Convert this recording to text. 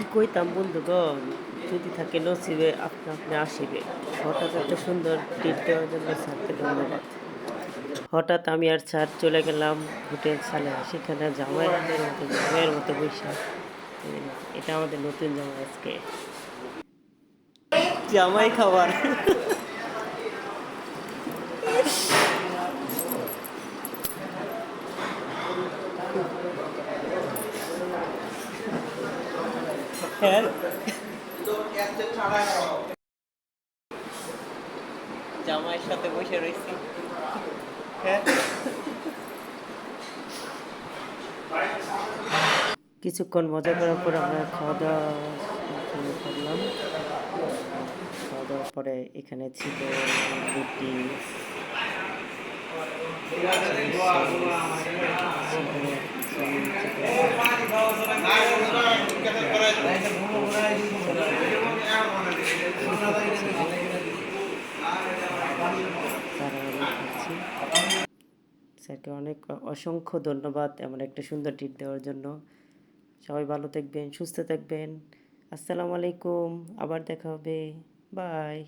কি কইতাম, বন্ধুগণ, যদি থাকে নসিবে, আপনি আপনি আসিবে। হঠাৎ একটা সুন্দর ট্রিট দেওয়ার জন্য স্যারকে ধন্যবাদ। হঠাৎ আমি আর স্যার চলে গেলাম হোটেল সালে। সেখানে জামাইয়ের মতো জামাইয়ের মতো বৈশাখ এটা আমাদের নতুন জামাই আজকে। জামাই খাবার। হ্যাঁ। জামাইয়ের সাথে বসে রয়েছি হ্যাঁ। কিছুক্ষণ মজা করার পর আমরা খাওয়া দাওয়া শুরু করলাম। খাওয়া দাওয়ার পরে এখানে ছিল রুটি তারা আমি খাচ্ছি স্যারকে অনেক অসংখ্য ধন্যবাদ এমন একটা সুন্দর টিপ দেওয়ার জন্য। সবাই ভালো থাকবেন, সুস্থ থাকবেন। আসসালামু আলাইকুম, আবার দেখা হবে। বাই